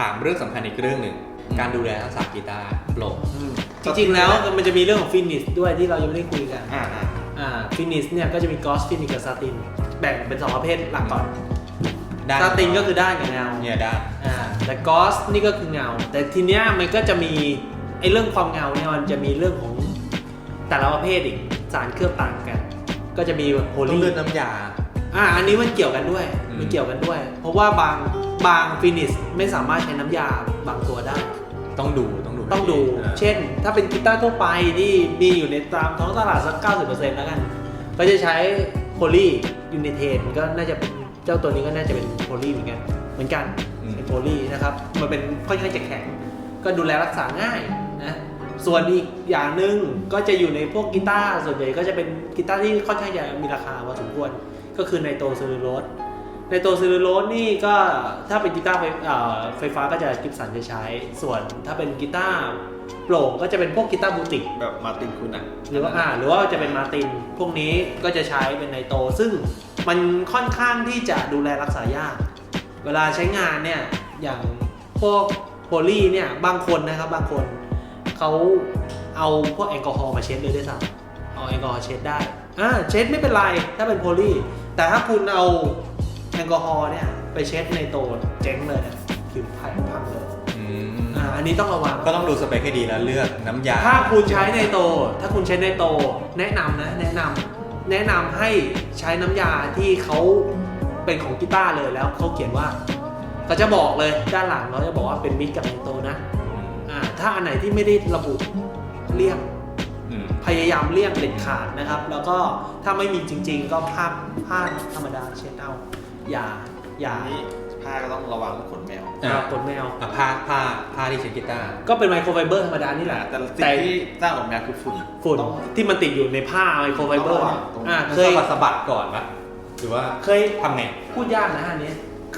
ถามเรื่องสำคัญอีกเรื่องหนึ่ง การดูแลรักษากีตาร์โปร่งจริงๆแล้วมันจะมีเรื่องของฟินิชด้วยที่เรายังไม่ได้คุยกันอ่าอ่าอ่าฟินิชเนี่ยก็จะมีกอสฟินิชกับซาติน แบ่งเป็นสองประเภทหลักก่อนด้านซาตินก็คือด้านกับเงาเนี่ยด้านอ่าแต่กอสนี่ก็คือเงา แต่ทีเนี้ยมันก็จะมีไอ้เรื่องความเงาเนี่ยมันจะมีเรื่องของแต่ละประเภทอีกสารเคลือบต่างกัน ก็จะมีโพต้องลี เลือกน้ำยา อ่า อันนี้มันเกี่ยวกันด้วย อืม มันเกี่ยวกันด้วย เพราะว่าบาง บางฟินิชไม่สามารถใช้น้ำยาบางตัวได้ ต้องดูต้องดูต้องดูให้เช่น ถ้าเป็นกีตาร์ทั่วไปที่มีอยู่ในตามท้องตลาดสัก 90%แล้วกัน ก็จะใช้โพลียูนิเทนก็น่าจะเป็นเจ้าตัวนี้ก็น่าจะเป็นโพลีเหมือนกัน เหมือนกันอืม เป็นโพลีนะครับ มันเป็นค่อนข้างจะแข็ง ก็ดูแลรักษาง่ายนะ ส่วนอีกอย่างหนึ่งก็จะอยู่ในพวกกีตาร์ส่วนใหญ่ก็จะเป็นกีตาร์ที่ค่อนข้างจะมีราคาพอสมควร ก็คือไนโตรเซลลูโลส ไนโตรเซลลูโลสนี่ก็ถ้าเป็นกีตาร์ไฟเอ่อไฟฟ้าก็จะกิฟสันจะใช้ ส่วนถ้าเป็นกีตาร์โปร่งก็จะเป็นพวกกีตาร์บูติกแบบมาร์ตินคุณอะหรือว่าอ่าหรือว่าจะเป็นมาร์ตินพวกนี้ก็จะใช้เป็นไนโตรซึ่งมันค่อนข้างที่จะดูแลรักษายาก เวลาใช้งานเนี่ยอย่างพวกโพลีเนี่ยบางคนนะครับบางคนเขาเอาพวกแอลกอฮอล์มาเช็ดเลยด้วยซ้ำเอาแอลกอฮอล์เช็ดได้อ่าเช็ดไม่เป็นไรถ้าเป็นโพลีแต่ถ้าคุณเอาแอ ลกอฮอล์เนี่ยไปเช็ดในโตรเจ๊งเลยนะคือพังพังเลยอืมอ่าอันนี้ต้องระวัง ก็ต้องดูสเปคให้ดีแล้วเลือกน้ำยาถ้าคุณใช้ในโต ถ้าคุณใช้ในโต แนะนำนะ แนะนำแนะนำให้ใช้น้ำยาที่เขาเป็นของกีตาร์เลยแล้วเขาเขียนว่าเขาจะบอกเลยด้านหลังเขาจะบอกว่าเป็นมิตรกับในโตนะอ่าถ้าอันไหนที่ไม่ได้ระบุเลี่ยง อืมพยายามเลี่ยงเด็ดขาดนะครับ แล้วก็ถ้าไม่มีจริง ๆ ก็ผ้าผ้าธรรมดาเช็ดเอา อย่าอย่า อันนี้ผ้าก็ต้องระวังขนแมว อ่าขนแมว อะผ้าผ้าผ้าที่เช็ดกีตาร์ ก็เป็นไมโครไฟเบอร์ธรรมดานี่แหละแต่สิ่งที่สร้างขนแมวคือฝุ่นฝุ่นต้อง ที่มันติดอยู่ในผ้าไมโครไฟเบอร์เนี่ยต้องระวังอ่ามันเคยสะบัดสะบัดก่อนปะหรือว่าเคย ทำไง พูดยากนะอันนี้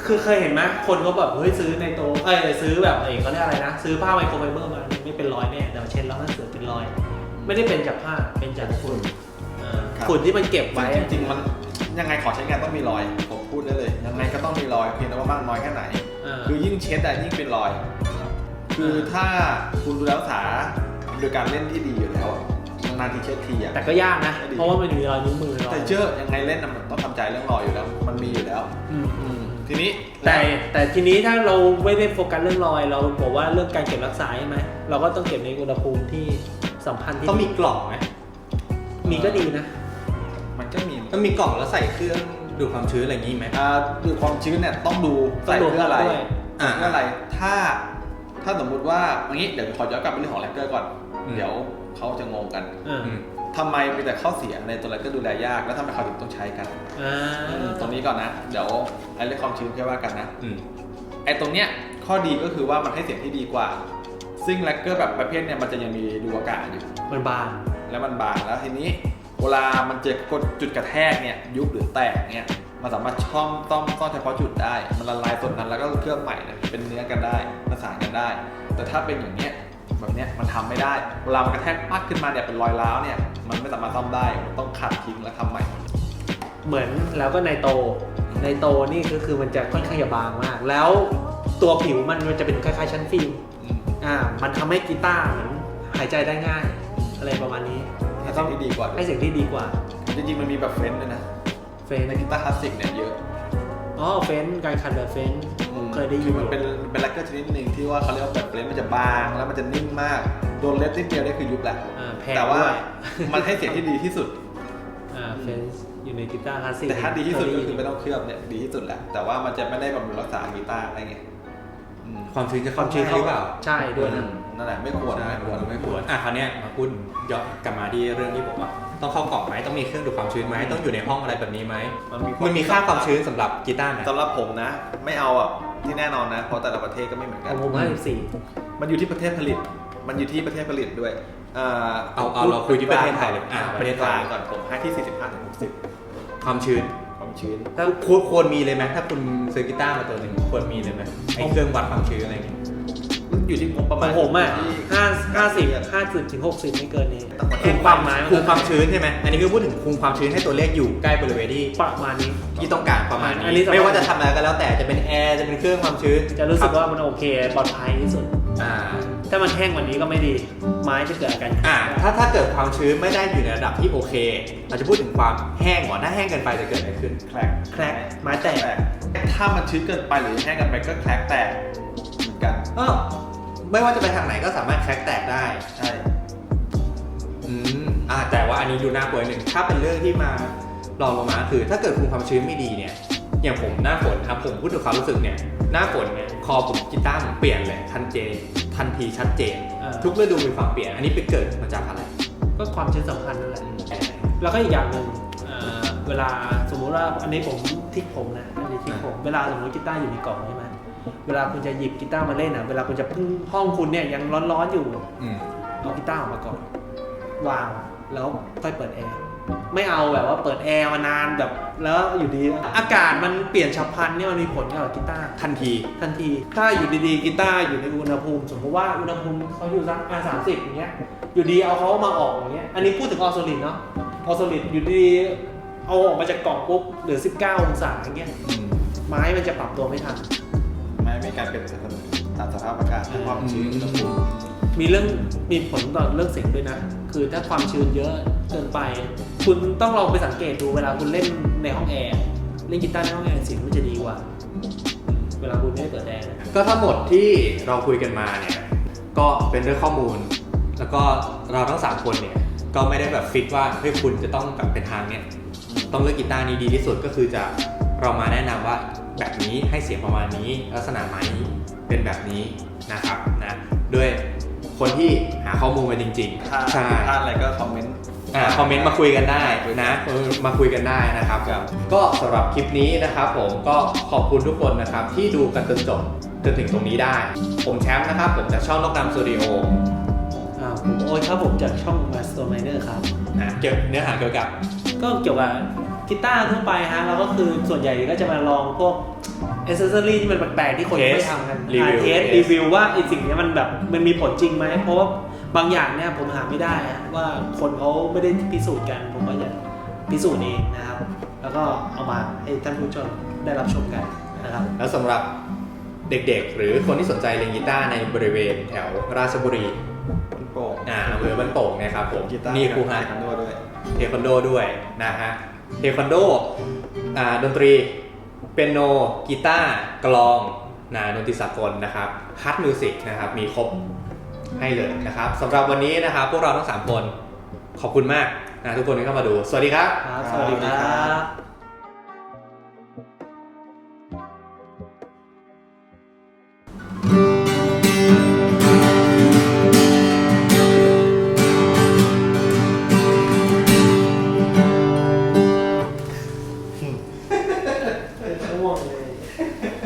คือเคยเห็นไหมคนเขาแบบเฮ้ยซื้อในโตเอ้ยซื้อแบบเอ้ยเขาเรียกอะไรนะ ซื้อผ้าไมโครไฟเบอร์มาไม่เป็นรอยแน่เดี๋ยวเช็ดแล้วมันเสือเป็นรอย ไม่ได้เป็นจากผ้าเป็นจากฝุ่นอ่าครับ ฝุ่นที่มันเก็บไว้จริงๆมันยังไงขอใช้งานต้องมีรอยผม พูดได้เลยยังไงก็ต้องมีรอยเพียงแต่ว่ามากน้อยแค่ไหน อ่า คือยิ่งเช็ดอะยิ่งเป็นรอย คือถ้าคุณดูแลรักษาโดยการเล่นที่ดีอยู่แล้วอะนานๆทีเช็ดทีอะแต่ก็ยากนะ เพราะว่ามันมีรอยนิ้วมือรอยแต่เชื่อยังไงเล่นอะมันต้องทำใจเรื่องรอยอยู่แล้ว มันมีอยู่แล้ว อืมอืมทีนี้แต่แต่ทีนี้ถ้าเราไม่ได้โฟกัสเรื่องรอย เราบอกว่าเรื่องการเก็บรักษาใช่ไหมเราก็ต้องเก็บในอุณหภูมิที่สัมพันธ์ที่ต้องมีกล่องไหม มีก็ดีนะ มันก็มีต้องมีกล่องแล้วใส่เครื่อง ดูดความชื้นอะไรอย่างงี้ไหม อ่าดูความชื้นเนี่ยต้องดูใส่เพื่ออะไรด้วย อ่า เพื่ออะไร ถ้า ถ้าสมมุติว่าอย่างนี้เดี๋ยวขอย้อนกลับไปเรื่องของแลกเกอร์ก่อน อืม เดี๋ยวเขาจะงงกันอ่าอืมทำไมมีแต่ข้อเสียในตัวแลกเกอร์ดูแลยากแล้วทำไมเขาถึงต้องใช้กัน อ่าตรงนี้ก่อนนะ เดี๋ยวไอ้เรื่องความชื้นแค่ว่ากันนะ อืมไอ้ตรงเนี้ยข้อดีก็คือว่ามันให้เสียงที่ดีกว่า ซึ่งแลกเกอร์แบบประเภทเนี่ยมันจะยังมีดูอากาศอยู่ มันบาง แล้วมันบางแล้วทีนี้ เวลามันเจอกดจุดกระแทกเนี่ยยุบหรือแตกเนี่ยมันสามารถช่อมต้อมซ่อนเฉพาะจุดได้ มันละลายส่วนนั้นแล้วก็เคลือบใหม่เนี่ยเป็นเนื้อกันได้ประสานกันได้ แต่ถ้าเป็นอย่างเนี้ยแบบเนี้ยมันทำไม่ได้ เวลามันกระแทกปักขึ้นมาเนี่ยเป็นรอยร้าวเนี่ยมันไม่สามารถซ่อมได้มันต้องขัดทิ้งแล้วทำใหม่ เหมือนแล้วก็ไนโตรไนโตรนี่ก็คือมันจะค่อนข้างจะบางมาก แล้วตัวผิวมันมันจะเป็นคล้ายๆชั้นฟิล์มอืมอ่ามันทำให้กีตาร์เหมือนหายใจได้ง่าย อะไรประมาณนี้ ให้เสียงที่ดีกว่าให้เสียงที่ดีกว่า จริงๆมันมีแบบเฟ้นด้วยนะเฟนในกีตาร์คลาสสิกเนี่ยเยอะอ๋อเฟนการขัดแบบเฟนเคยได้ยิคืนอมันเป็นเป็นแลกเกอร์ชนิดหนึ่งที่ว่าเขาเรียกว่าแบบเฟนมันจะบางแล้วมันจะนิ่มมากโดนเล็บนิดเดียวนี่คือยุบแหละอ่าแพงแต่ว่าด้วยมันให้เสียงที่ดีที่สุดอ่าเฟนอยู่ในกีตาร์คลาสสิกแต่ถ้าดีที่สุดก็คือเไม่ต้องเคลือบเนี่ยดีที่สุดแหละแต่ว่ามันจะไม่ได้บำรุงรักษากีตาร์ได้ไงอืมความชื้นจะความชื้นเข้าหรือเปล่าใช่ด้วยนะ นั่นแหละไม่ควรใช่ไม่ควรไม่ควรอะคราวเนี้ยมาพูดย้อนกลับมาที่เรื่องที่บอกว่า ต้องเข้ากล่องไหมต้องมีเครื่องดูดความชื้นไหมต้องอยู่ในห้องอะไรแบบนี้ไหมมันมีมันมีค่าความชื้นสำหรับกีตาร์ไหมสำหรับผมนะ ไม่เอาอะที่แน่นอนนะ เพราะแต่ละประเทศก็ไม่เหมือนขกัอนงผมห้าสิบสี่มันอยู่ที่ประเทศผลิต มันอยู่ที่ประเทศผลิตด้วยอ่าเอาเอาเราคุยที่ประเทศไทยเลยอะปประระเทเทศศกไทลายงก่อนผมให้ที่45ถึง60 ความชื้นความชื้นถ้าควรควรมีเลยไหมถ้าคุณซื้อกีตาร์มาตัวหนึ่งควรมีเลยไหมไอ้เครื่องวัดความชื้นอะไรอย่างเงี้ย อยู่ที่งบประขมาอณงผมอะที่ห้าห้าสิบห้าสิบถึงหกสิบไม่เกินนี้ต้องคุมความไม้คุมความชื้นใช่ไหมอันนี้คือพูดถึงคุมความชื้นให้ตัวเลขอยู่ใกล้บริเวณที่ประมาณนี้ ที่ต้องการประมาณอันนี้นี้สำคัญ ไม่ว่าจะทำอะไรก็แล้วแต่จะเป็นแอร์จะเป็นเครื่องความชื้นจะรู้สึกคบว่ามันโอเคปลอดภัยที่สุด อ่าถ้ามันแห้งกวันนี้ก็ไม่ดี ไม้จะเกิดอาการอ่าถ้าถ้าเกิดความชื้นไม่ได้อยู่ในระดับที่โอเคเราจะพูดถึงความแห้งก่อนถ้าแห้งเกินไปจะเกิดอะไรขึ้น แคลกแครกไม้แตกแตกถ้ามันชื้นเกินไปหรือแห้งเกินไปก็แคลกแตกเหมือน กันเออไม่ว่าจะไปทางไหนก็สามารถแคร็กแตกได้ ใช่อืมอ่าแต่ว่าอันนี้ดูน่ากลัวหนึ่ง ถ้าเป็นเรื่องที่มาลองลงมาคือ ถ้าเกิดคุมความชื้นไม่ดีเนี่ย อย่างผมหน้าฝนครับผมพูดถึงความรู้สึกเนี่ย หน้าฝนเนี่ยคอผมกีตาร์ผมเปลี่ยนเลยทันเจนทันทีชัดเจน เออทุกฤดูมีความเปลี่ยน อันนี้ไปเกิดมาจากอะไร ก็ความชื้นสำคัญนั่นแหละ แล้วก็อีกอย่างหนึ่งเอ่อเวลาสมมุติว่าอันนี้ผมทิกผมนะอันนี้ทิกผม เวลาสมมติกีตาร์อยู่ในกล่องใช่ไหม เวลาคุณจะหยิบกีตาร์มาเล่นอะ เวลาคุณจะพึ่งห้องคุณเนี่ยยังร้อนๆอยู่อืมเอากีตาร์ออกมาก่อน วางแล้วค่อยเปิดแอร์ไม่เอาแบบว่าเปิดแอร์มานานแบบแล้วอยู่ดี อากาศมันเปลี่ยนฉับพลันเนี่ยมันมีผลกับกีตาร์ ทันที ทันที ถ้าอยู่ดีๆกีตาร์อยู่ในอุณหภูมิสมมติว่าอุณหภูมิเขาอยู่สักอะสามสิบอย่างเงี้ย อยู่ดีเอาเขามาออกอย่างเงี้ย อันนี้พูดถึงออโซลิดเนาะ ออโซลิดอยู่ดีๆเอาออกมาจากกล่องปุ๊บเหลือ 19 องศาอย่างเงี้ย อืมไม้มันจะปรับตัวไม่ทันไม่มีการเปลี่ยนแปลงตามสภาพอากาศความชื้นอุณหภูมิมีเรื่องมีผลต่อเรื่องเสียงด้วยนะ คือถ้าความชื้นเยอะเกินไป คุณต้องลองไปสังเกตดูเวลาคุณเล่นในห้องแอร์เล่นกีตาร์ในห้องแอร์เสียงมันจะดีกว่า เวลาคุณไม่ได้เปิดแอร์นะก็ทั้งหมดที่เราคุยกันมาเนี่ย ก็เป็นเรื่องข้อมูล แล้วก็เราทั้งสามคนเนี่ย ก็ไม่ได้แบบฟิกว่าเฮ้ยคุณจะต้องแบบเป็นทางเนี่ย ต้องเลือกกีตาร์นี้ดีที่สุดก็คือจะ เรามาแนะนำว่าแบบนี้ให้เสียงประมาณนี้ ลักษณะไม้นี้เป็นแบบนี้นะครับนะด้วยคนที่หาข้อมูลมาจริงถ้าๆใช่ถ้าอะไรก็คอมเมนต์อ่าคอมเมนต์มาคุยกันได้นะเออมาคุยกันได้นะครับครับก็สำหรับคลิปนี้นะครับ ผมก็ขอบคุณทุกคนนะครับที่ดูกันจนจบจนถึงตรงนี้ได้ ผมแชมป์นะครับ ผมจากช่องนกดำสตูดิโออ่าผมโอ๊ตครับผมจากช่อง Master Miner ครับนะเกี่ยวเนื้อหาเกี่ยวกับ ก็เกี่ยวกับ กีตาร์ทั่วไปฮะแล้วก็คือส่วนใหญ่ก็จะมาลองพวกอ c เซสซอรี่ที่มันแปลกๆที่คน Test ไม่ทำกันรีวิวเทส Test รีวิวว่าไอสิ่งเนี้ยมันแบบมันมีผลจริงไหมเพราะว่าบางอย่างเนี่ยผมหาไม่ได้ฮะว่าคนเขาไม่ได้พิสูจน์กัน ผมก็จะพิสูจน์เองนะครับ แล้วก็เอามาให้ท่านผู้ชมได้รับชมกันนะครับแล้วสำหรับเด็กๆ หรือคนที่สนใจเรียนกีตาร์ในบริเวณแถวราชบุรีมันโปร่งอ่าอำเภอบ้านโป่งเนะครับผมกีตาร์นี่ครูฮัฮทคันโดด้วยเทควันโดด้วยนะฮะ เทควันโดอ่าดนตรีเปียโนกีตาร์กลองนะดนตรีสากลนะครับฮัตมิวสิกนะครับมีครบให้เลยนะครับสำหรับวันนี้นะครับพวกเราทั้ง 3 คนขอบคุณมากนะทุกคนที่เข้ามาดู สวัสดีครับ สวัสดีครับ